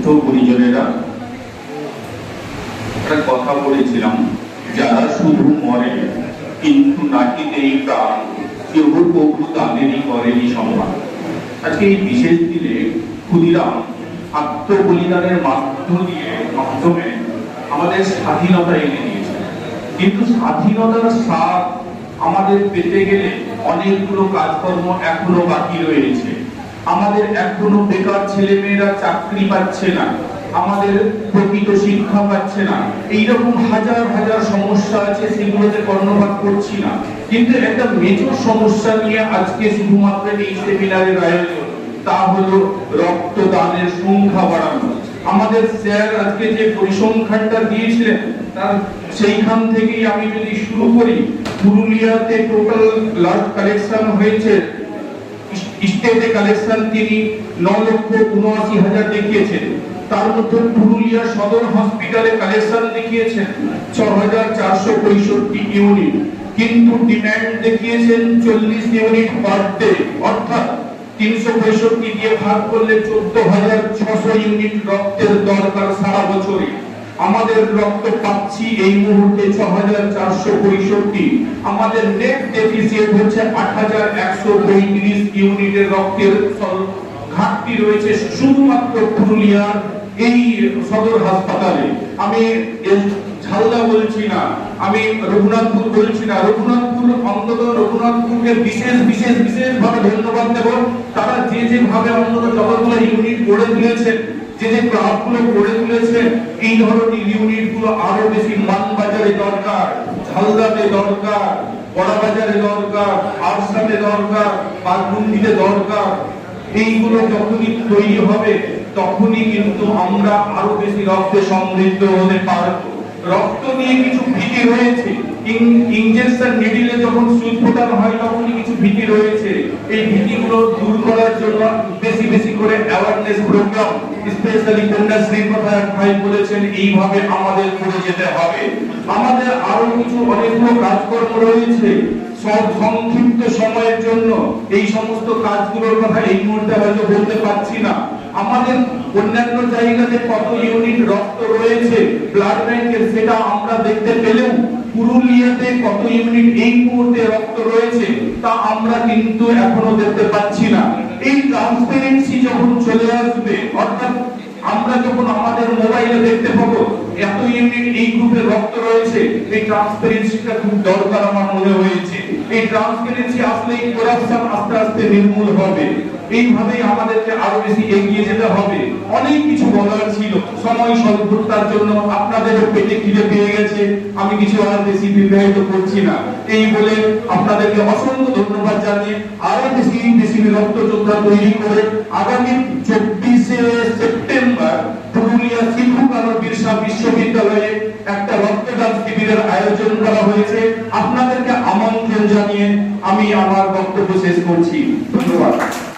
বৃদ্ধ পরিজনেরা একটা কথা বলেছিলাম, যারা শুধু মরে, কিন্তু নাকি নেই প্রাণ কেউ প্রভু তাদেরই করেনি সম্মান। আজকে এই বিশেষ দিনে ক্ষুদিরাম আত্মবলিদানের মাধ্যম দিয়ে, মাধ্যমে আমাদের স্বাধীনতা এনে দিয়েছে। কিন্তু স্বাধীনতার স্বাদ আমাদের পেতে গেলে অনেকগুলো কাজকর্ম এখনও বাকি রয়েছে। আমাদের এখনও বেকার ছেলে মেয়েরা চাকরি পাচ্ছে না। আমাদের প্রকৃত শিক্ষা পাচ্ছে না। এইরকম হাজার হাজার সমস্যা আছে, সেগুলোতে কর্ণপাত করছি না। কিন্তু একটা মেজর সমস্যা নিয়ে আজকে শুধুমাত্র এই সেমিনারের আয়োজন, তা হলো রক্তদানের সংখ্যা বাড়ানো। আমাদের স্যার আজকে যে পরিসংখ্যানটা দিয়েছিলেন, তার সেইখান থেকেই আমি যদি শুরু করি, পুরুলিয়াতে টোটাল ব্লাড কালেকশন হয়েছে স্টেটে কালেকশন তিনি ন লক্ষ উনআশি হাজার দেখিয়েছেন। তার মধ্যে পুরুলিয়া সদর হসপিটালে কালেকশন দেখিয়েছেন। ছ হাজার চারশো পঁয়ষট্টি ইউনিট। কিন্তু ডিম্যান্ড দেখিয়েছেন চল্লিশ ইউনিট পার ডে। অর্থাৎ তিনশো পঁয়ষট্টি দিয়ে ভাগ করলে চোদ্দ হাজার ছশো ইউনিট রক্তের দরকার সারা বছরে। আমাদের রক্ত পাচ্ছি এই মুহূর্তে ছ হাজার চারশো পঁয়ষট্টি। আমাদের নেট ডেফিসিয়েট হচ্ছে আট হাজার একশো পঁয়ত্রিশ ইউনিটের রক্তের ঘাটতি রয়েছে শুধুমাত্র পুরুলিয়ার এই সদর হাসপাতালে। আমি ঝালদা বলছি না, আমি রঘুনাথপুর বলছি না। রঘুনাথপুর অন্তত রঘুনাথপুরকে বিশেষ বিশেষ বিশেষ ভাবে ধন্যবাদ দেব। তারা যে যে ভাবে অন্তত যতগুলো ইউনিট গড়ে তুলেছেন যে যে ক্লাবগুলো গড়ে তুলেছেন, এই ধরনের ইউনিটগুলো আরও বেশি মানবাজারে দরকার, ঝালদাতে দরকার, বড়বাজারে দরকার আরসাতে দরকার, বাগমুন্ডিতে দরকার। এইগুলো যখনই তৈরি হবে, তখনই কিন্তু আমরা আরও বেশি রক্তে সমৃদ্ধ হতে পারব। রক্ত নিয়ে কিছু ভীতি রয়েছে ইনজেকশন নিডিলে যখন সুই ফোটানো হয়, তখনই ভীতি রয়েছে। এই ভীতিগুলো দূর করার জন্য বেশি বেশি করে অ্যাওয়ারনেস প্রোগ্রাম স্পেশালি কন্যাশ্রীর কথা ভাই বলেছেন, এইভাবে আমাদের করে যেতে হবে। আমাদের আরও কিছু অনেকগুলো কাজকর্ম রয়েছে। সব সংক্ষিপ্ত সময়ের জন্য এই সমস্ত কাজগুলোর কথা এই মুহূর্তে হয়তো বলতে পারছি না। আমাদের অন্যান্য জায়গাতে কত ইউনিট রক্ত রয়েছে ব্লাড ব্যাংকের সেটা আমরা দেখতে পেলেও পুরুলিয়াতে কত ইউনিট এই মুহূর্তে রক্ত রয়েছে, তা আমরা কিন্তু এখনও দেখতে পাচ্ছি না। এই ট্রান্সপারেন্সি যখন চলে আসবে, অর্থাৎ আমরা যখন আমাদের মোবাইলে দেখতে পাবো, এত ইউনিট এই গ্রুপে রক্ত রয়েছে, এই ট্রান্সপারেন্সিটা খুব দরকার আমার মনে হয়েছে। এই ট্রান্সপারেন্সি আসলে এই করাপশন আস্তে আস্তে নির্মূল হবে। এইভাবেই আমাদেরকে আরও বেশি এগিয়ে যেতে হবে। অনেক কিছু বলার ছিল। সময় স্বল্পতার জন্য আপনাদের পেটে খিদে পেয়ে গেছে। আমি কিছু আর বেশি বিবাহিত করছি না। এই বলে আপনাদেরকে অসংখ্য ধন্যবাদ জানিয়ে আরও বেশি বেশি রক্ত যোদ্ধা তৈরি করে আগামী রক্তদান আয়োজন করা হয়েছে। আপনাদেরকে আমন্ত্রণ জানিয়ে আমি আমার বক্তব্য শেষ করছি। ধন্যবাদ।